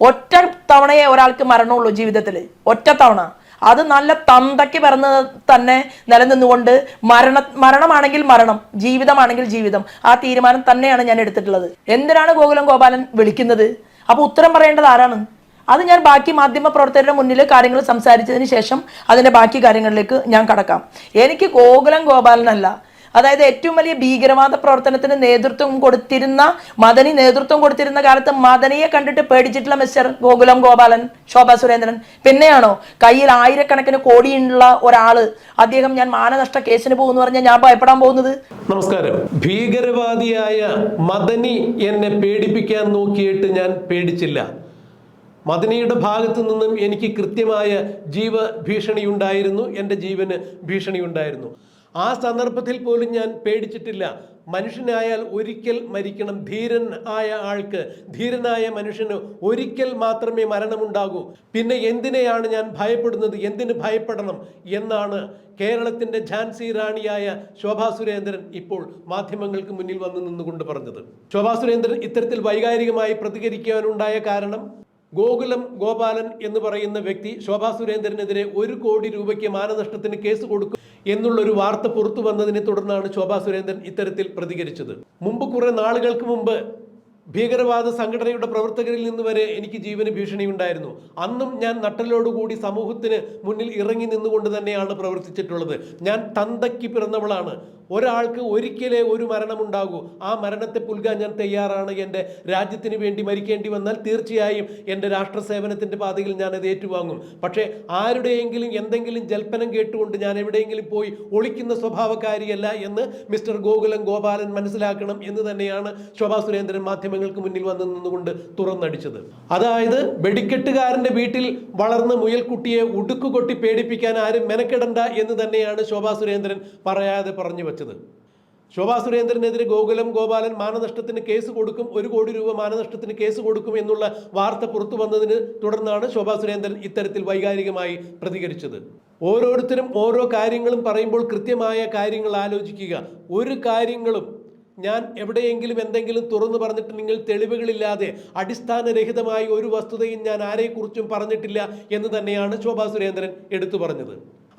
ഒറ്റ തവണയെ ഒരാൾക്ക് മരണമുള്ളൂ ജീവിതത്തിൽ ഒറ്റ തവണ. അത് നല്ല തന്തയ്ക്ക് പിറന്ന് തന്നെ നിലനിന്നുകൊണ്ട് മരണ മരണമാണെങ്കിൽ മരണം ജീവിതമാണെങ്കിൽ ജീവിതം. ആ തീരുമാനം തന്നെയാണ് ഞാൻ എടുത്തിട്ടുള്ളത്. എന്തിനാണ് ഗോകുലം ഗോപാലൻ വിളിക്കുന്നത്? അപ്പോൾ ഉത്തരം പറയേണ്ടത് ആരാണ്? അത് ഞാൻ ബാക്കി മാധ്യമ പ്രവർത്തകരുടെ മുന്നിൽ കാര്യങ്ങൾ സംസാരിച്ചതിന് ശേഷം അതിന്റെ ബാക്കി കാര്യങ്ങളിലേക്ക് ഞാൻ കടക്കാം. എനിക്ക് ഗോകുലം ഗോപാലനല്ല. അതായത് ഏറ്റവും വലിയ ഭീകരവാദ പ്രവർത്തനത്തിന് നേതൃത്വം കൊടുത്തിരുന്ന മദനി നേതൃത്വം കൊടുത്തിരുന്ന കാലത്ത് മദനിയെ കണ്ടിട്ട് പേടിച്ചിട്ടുള്ള മിസ്റ്റർ ഗോകുലം ഗോപാലൻ ശോഭാ സുരേന്ദ്രൻ. പിന്നെയാണോ? കയ്യിൽ ആയിരക്കണക്കിന് കോടിയുള്ള ഒരാൾ. അദ്ദേഹം ഞാൻ മാനനഷ്ട കേസിന് പോകുന്നു പറഞ്ഞാൽ ഞാൻ ഭയപ്പെടാൻ പോകുന്നത്. നമസ്കാരം. ഭീകരവാദിയായ മദനി എന്നെ പേടിപ്പിക്കാൻ നോക്കിയിട്ട് ഞാൻ പേടിച്ചില്ല. മദനിയുടെ ഭാഗത്തു നിന്നും എനിക്ക് കൃത്യമായ ജീവ ഭീഷണി ഉണ്ടായിരുന്നു എന്റെ ജീവന് ഭീഷണി ഉണ്ടായിരുന്നു ആ സന്ദർഭത്തിൽ പോലും ഞാൻ പേടിച്ചിട്ടില്ല. മനുഷ്യനായാൽ ഒരിക്കൽ മരിക്കണം. ധീരൻ ആയ ആൾക്ക് ധീരനായ മനുഷ്യന് ഒരിക്കൽ മാത്രമേ മരണമുണ്ടാകൂ. പിന്നെ എന്തിനെയാണ് ഞാൻ ഭയപ്പെടുന്നത്? എന്തിന് ഭയപ്പെടണം? എന്നാണ് കേരളത്തിന്റെ ഝാൻസി റാണിയായ ശോഭാ സുരേന്ദ്രൻ ഇപ്പോൾ മാധ്യമങ്ങൾക്ക് മുന്നിൽ വന്നു നിന്നുകൊണ്ട് പറഞ്ഞത്. ശോഭാ സുരേന്ദ്രൻ ഇത്തരത്തിൽ വൈകാരികമായി പ്രതികരിക്കാനുണ്ടായ കാരണം? ഗോകുലം ഗോപാലൻ എന്ന് പറയുന്ന വ്യക്തി ശോഭാ സുരേന്ദ്രനെതിരെ ഒരു കോടി രൂപയ്ക്ക് മാനനഷ്ടത്തിന് കേസ് കൊടുക്കും എന്നുള്ളൊരു വാർത്ത പുറത്തു വന്നതിനെ തുടർന്നാണ് ശോഭാ സുരേന്ദ്രൻ ഇത്തരത്തിൽ പ്രതികരിച്ചത്. മുമ്പ് കുറെ നാളുകൾക്ക് മുമ്പ് ഭീകരവാദ സംഘടനയുടെ പ്രവർത്തകരിൽ നിന്ന് വരെ എനിക്ക് ജീവന് ഭീഷണി ഉണ്ടായിരുന്നു അന്നും ഞാൻ നട്ടലോടുകൂടി സമൂഹത്തിന് മുന്നിൽ ഇറങ്ങി നിന്നുകൊണ്ട് തന്നെയാണ് പ്രവർത്തിച്ചിട്ടുള്ളത്. ഞാൻ തന്തയ്ക്ക് പിറന്നവളാണ്. ഒരാൾക്ക് ഒരിക്കലേ ഒരു മരണമുണ്ടാകൂ. ആ മരണത്തെ പുൽകാൻ ഞാൻ തയ്യാറാണ്. എന്റെ രാജ്യത്തിന് വേണ്ടി മരിക്കേണ്ടി വന്നാൽ തീർച്ചയായും എന്റെ രാഷ്ട്ര സേവനത്തിന്റെ പാതയിൽ ഞാൻ അത് ഏറ്റുവാങ്ങും. പക്ഷേ ആരുടെയെങ്കിലും എന്തെങ്കിലും ജൽപ്പനം കേട്ടുകൊണ്ട് ഞാൻ എവിടെയെങ്കിലും പോയി ഒളിക്കുന്ന സ്വഭാവക്കാരിയല്ല എന്ന് മിസ്റ്റർ ഗോകുലം ഗോപാലൻ മനസ്സിലാക്കണം എന്ന് തന്നെയാണ് ശോഭാ സുരേന്ദ്രൻ മാധ്യമങ്ങൾക്ക് മുന്നിൽ വന്ന് നിന്നുകൊണ്ട് തുറന്നടിച്ചത്. അതായത് വെടിക്കെട്ടുകാരന്റെ വീട്ടിൽ വളർന്ന മുയൽക്കുട്ടിയെ ഉടുക്കുകൊട്ടി പേടിപ്പിക്കാൻ ആരും മെനക്കെടണ്ട എന്ന് തന്നെയാണ് ശോഭാ സുരേന്ദ്രൻ പറയാതെ പറഞ്ഞു വെച്ചത്. ശോഭാ സുരേന്ദ്രനെതിരെ ഗോകുലം ഗോപാലൻ മാനനഷ്ടത്തിന് കേസ് കൊടുക്കും ഒരു കോടി രൂപ മാനനഷ്ടത്തിന് കേസ് കൊടുക്കും എന്നുള്ള വാർത്ത പുറത്തു വന്നതിന് തുടർന്നാണ് ശോഭാ സുരേന്ദ്രൻ ഇത്തരത്തിൽ വൈകാരികമായി പ്രതികരിച്ചത്. ഓരോരുത്തരും ഓരോ കാര്യങ്ങളും പറയുമ്പോൾ കൃത്യമായ കാര്യങ്ങൾ ആലോചിക്കുക. ഒരു കാര്യങ്ങളും ഞാൻ എവിടെയെങ്കിലും എന്തെങ്കിലും തുറന്നു പറഞ്ഞിട്ട് നിങ്ങൾ തെളിവുകളില്ലാതെ അടിസ്ഥാനരഹിതമായി ഒരു വസ്തുതയും ഞാൻ ആരെക്കുറിച്ചും പറഞ്ഞിട്ടില്ല എന്ന് തന്നെയാണ് ശോഭാ സുരേന്ദ്രൻ എടുത്തു പറഞ്ഞത്.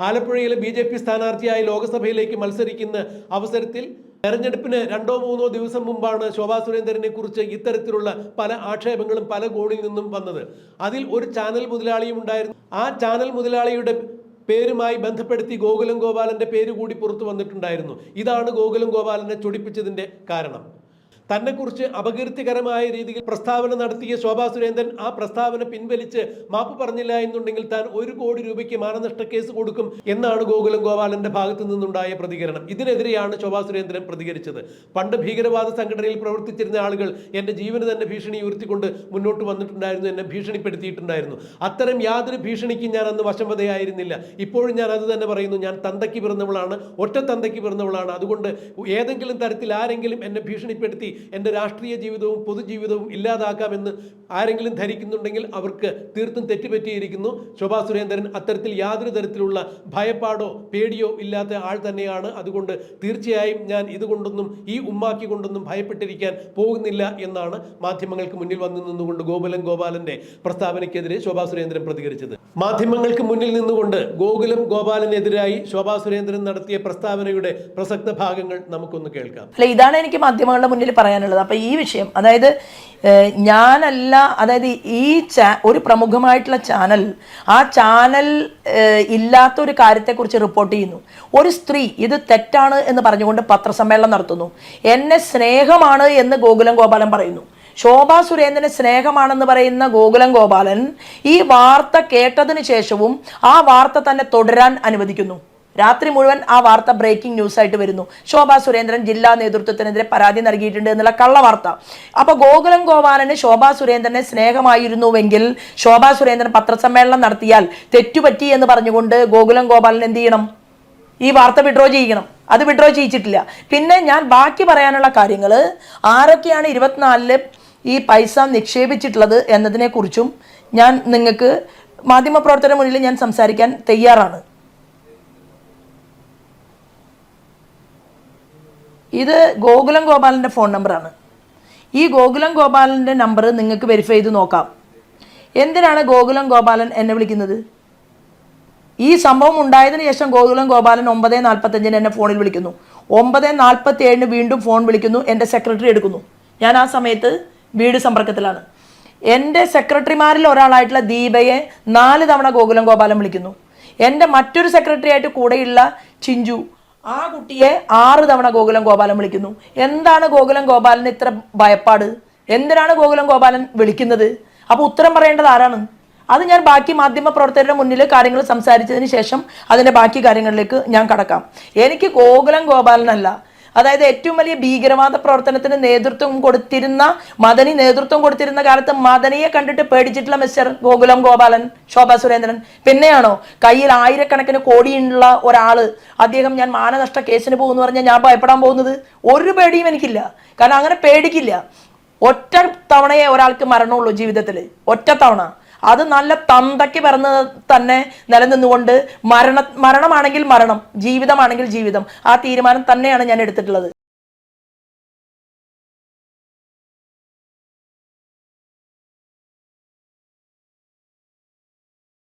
ആലപ്പുഴയിലെ ബി ജെ പി സ്ഥാനാർത്ഥിയായി ലോക്സഭയിലേക്ക് മത്സരിക്കുന്ന അവസരത്തിൽ തെരഞ്ഞെടുപ്പിന് രണ്ടോ മൂന്നോ ദിവസം മുമ്പാണ് ശോഭാ സുരേന്ദ്രനെ കുറിച്ച് ഇത്തരത്തിലുള്ള പല ആക്ഷേപങ്ങളും പല കോണിൽ നിന്നും വന്നത്. അതിൽ ഒരു ചാനൽ മുതലാളിയും ഉണ്ടായിരുന്നു. ആ ചാനൽ മുതലാളിയുടെ പേരുമായി ബന്ധപ്പെടുത്തി ഗോകുലം ഗോപാലന്റെ പേര് കൂടി പുറത്തു വന്നിട്ടുണ്ടായിരുന്നു. ഇതാണ് ഗോകുലം ഗോപാലനെ ചൊടിപ്പിച്ചതിന്റെ കാരണം. തന്നെക്കുറിച്ച് അപകീർത്തികരമായ രീതിയിൽ പ്രസ്താവന നടത്തിയ ശോഭാ സുരേന്ദ്രൻ ആ പ്രസ്താവന പിൻവലിച്ച് മാപ്പ് പറഞ്ഞില്ല എന്നുണ്ടെങ്കിൽ താൻ ഒരു കോടി രൂപയ്ക്ക് മാനനഷ്ട കേസ് കൊടുക്കും എന്നാണ് ഗോകുലം ഗോപാലന്റെ ഭാഗത്തു നിന്നുണ്ടായ പ്രതികരണം. ഇതിനെതിരെയാണ് ശോഭാ സുരേന്ദ്രൻ പ്രതികരിച്ചത്. പണ്ട് ഭീകരവാദ സംഘടനയിൽ പ്രവർത്തിച്ചിരുന്ന ആളുകൾ എന്റെ ജീവന് തന്നെ ഭീഷണി ഉയർത്തിക്കൊണ്ട് മുന്നോട്ട് വന്നിട്ടുണ്ടായിരുന്നു എന്നെ ഭീഷണിപ്പെടുത്തിയിട്ടുണ്ടായിരുന്നു. അത്തരം യാതൊരു ഭീഷണിക്കും ഞാൻ അന്ന് വശംവതയായിരുന്നില്ല. ഇപ്പോഴും ഞാൻ അത് തന്നെ പറയുന്നു ഞാൻ തന്തയ്ക്ക് പിറന്നവളാണ് ഒറ്റ തന്തയ്ക്ക് പിറന്നവളാണ്. അതുകൊണ്ട് ഏതെങ്കിലും തരത്തിൽ ആരെങ്കിലും എന്നെ ഭീഷണിപ്പെടുത്തി എന്റെ രാഷ്ട്രീയ ജീവിതവും പൊതുജീവിതവും ഇല്ലാതാക്കാമെന്ന് ആരെങ്കിലും ധരിക്കുന്നുണ്ടെങ്കിൽ അവർക്ക് തീർത്തും തെറ്റുപറ്റിയിരിക്കുന്നു. ശോഭാ സുരേന്ദ്രൻ അത്തരത്തിൽ യാതൊരു തരത്തിലുള്ള ഭയപ്പാടോ പേടിയോ ഇല്ലാത്ത ആൾ തന്നെയാണ്. അതുകൊണ്ട് തീർച്ചയായും ഞാൻ ഇതുകൊണ്ടൊന്നും ഈ ഉമ്മാക്കി കൊണ്ടൊന്നും ഭയപ്പെട്ടിരിക്കാൻ പോകുന്നില്ല എന്നാണ് മാധ്യമങ്ങൾക്ക് മുന്നിൽ വന്നു നിന്നുകൊണ്ട് ഗോകുലം ഗോപാലന്റെ പ്രസ്താവനയ്ക്കെതിരെ ശോഭാ സുരേന്ദ്രൻ പ്രതികരിച്ചത്. മാധ്യമങ്ങൾക്ക് മുന്നിൽ നിന്നുകൊണ്ട് ഗോകുലം ഗോപാലനെതിരായി ശോഭാ സുരേന്ദ്രൻ നടത്തിയ പ്രസ്താവനയുടെ പ്രസക്ത ഭാഗങ്ങൾ നമുക്കൊന്ന് കേൾക്കാം. ഇതാണ് എനിക്ക് മാധ്യമങ്ങളുടെ മുന്നിൽ പറയാനുള്ളത്. അപ്പോൾ ഈ വിഷയം അതായത് ഞാനല്ല അതായത് ഈ ചാ ഒരു പ്രമുഖമായിട്ടുള്ള ചാനൽ ആ ചാനൽ ഇല്ലാത്ത ഒരു കാര്യത്തെക്കുറിച്ച് റിപ്പോർട്ട് ചെയ്യുന്നു. ഒരു സ്ത്രീ ഇത് തെറ്റാണ് എന്ന് പറഞ്ഞുകൊണ്ട് പത്രസമ്മേളനം നടത്തുന്നു. എന്നെ സ്നേഹമാണ് എന്ന് ഗോകുലം ഗോപാലൻ പറയുന്നു. ശോഭാ സുരേന്ദ്രന് സ്നേഹമാണെന്ന് പറയുന്ന ഗോകുലം ഗോപാലൻ ഈ വാർത്ത കേട്ടതിന് ശേഷവും ആ വാർത്ത തന്നെ തുടരാൻ അനുവദിക്കുന്നു. രാത്രി മുഴുവൻ ആ വാർത്ത ബ്രേക്കിംഗ് ന്യൂസ് ആയിട്ട് വരുന്നു. ശോഭാ സുരേന്ദ്രൻ ജില്ലാ നേതൃത്വത്തിനെതിരെ പരാതി നൽകിയിട്ടുണ്ട് എന്നുള്ള കള്ള വാർത്ത. അപ്പൊ ഗോകുലം ഗോപാലന് ശോഭാ സുരേന്ദ്രനെ സ്നേഹമായിരുന്നുവെങ്കിൽ ശോഭാ സുരേന്ദ്രൻ പത്രസമ്മേളനം നടത്തിയാൽ തെറ്റുപറ്റി എന്ന് പറഞ്ഞുകൊണ്ട് ഗോകുലം ഗോപാലൻ എന്ത് ചെയ്യണം? ഈ വാർത്ത വിഡ്രോ ചെയ്യിക്കണം. അത് വിഡ്രോ ചെയ്യിച്ചിട്ടില്ല. പിന്നെ ഞാൻ ബാക്കി പറയാനുള്ള കാര്യങ്ങൾ ആരൊക്കെയാണ് ഇരുപത്തിനാലിൽ ഈ പൈസ നിക്ഷേപിച്ചിട്ടുള്ളത് എന്നതിനെക്കുറിച്ചും ഞാൻ നിങ്ങൾക്ക് മാധ്യമപ്രവർത്തകരുടെ മുന്നിൽ ഞാൻ സംസാരിക്കാൻ തയ്യാറാണ്. ഇത് ഗോകുലം ഗോപാലന്റെ ഫോൺ നമ്പറാണ്. ഈ ഗോകുലം ഗോപാലന്റെ നമ്പർ നിങ്ങൾക്ക് വെരിഫൈ ചെയ്ത് നോക്കാം. എന്തിനാണ് ഗോകുലം ഗോപാലൻ എന്നെ വിളിക്കുന്നത്? ഈ സംഭവം ഉണ്ടായതിനു ശേഷം ഗോകുലം ഗോപാലൻ ഒമ്പത് നാൽപ്പത്തഞ്ചിന് എന്നെ ഫോണിൽ വിളിക്കുന്നു. ഒമ്പത് നാൽപ്പത്തി ഏഴിന് വീണ്ടും ഫോൺ വിളിക്കുന്നു എന്റെ സെക്രട്ടറി എടുക്കുന്നു. ഞാൻ ആ സമയത്ത് വീട് സമ്പർക്കത്തിലാണ്. എന്റെ സെക്രട്ടറിമാരിൽ ഒരാളായിട്ടുള്ള ദീപയെ നാല് തവണ ഗോകുലം ഗോപാലൻ വിളിക്കുന്നു. എന്റെ മറ്റൊരു സെക്രട്ടറി ആയിട്ട് കൂടെയുള്ള ചിഞ്ചു ആ കുട്ടിയെ ആറ് തവണ ഗോകുലം ഗോപാലൻ വിളിക്കുന്നു. എന്താണ് ഗോകുലം ഗോപാലന് ഇത്ര ഭയപ്പാട്? എന്തിനാണ് ഗോകുലം ഗോപാലൻ വിളിക്കുന്നത്? അപ്പോൾ ഉത്തരം പറയേണ്ടത് ആരാണ്? അത് ഞാൻ ബാക്കി മാധ്യമ പ്രവർത്തകരുടെ മുന്നിൽ കാര്യങ്ങൾ സംസാരിച്ചതിന് ശേഷം അതിന്റെ ബാക്കി കാര്യങ്ങളിലേക്ക് ഞാൻ കടക്കാം. എനിക്ക് ഗോകുലം ഗോപാലനല്ല. അതായത് ഏറ്റവും വലിയ ഭീകരവാദ പ്രവർത്തനത്തിന് നേതൃത്വം കൊടുത്തിരുന്ന മദനി നേതൃത്വം കൊടുത്തിരുന്ന കാലത്ത് മദനിയെ കണ്ടിട്ട് പേടിച്ചിട്ടുള്ള മിസ്റ്റർ ഗോകുലം ഗോപാലൻ ശോഭാ സുരേന്ദ്രൻ. പിന്നെയാണോ? കയ്യിൽ ആയിരക്കണക്കിന് കോടിയുള്ള ഒരാൾ അദ്ദേഹം ഞാൻ മാനനഷ്ട കേസിന് പോകുന്നു പറഞ്ഞാൽ ഞാൻ ഭയപ്പെടാൻ പോകുന്നത്? ഒരു പേടിയും എനിക്കില്ല. കാരണം അങ്ങനെ പേടിക്കില്ല. ഒറ്റ തവണയെ ഒരാൾക്ക് മരണമുള്ളൂ ജീവിതത്തിൽ ഒറ്റ തവണ. അത് നല്ല തന്തയ്ക്ക് പിറന്ന് തന്നെ നിലനിന്നുകൊണ്ട് മരണ മരണമാണെങ്കിൽ മരണം ജീവിതമാണെങ്കിൽ ജീവിതം. ആ തീരുമാനം തന്നെയാണ് ഞാൻ എടുത്തിട്ടുള്ളത്.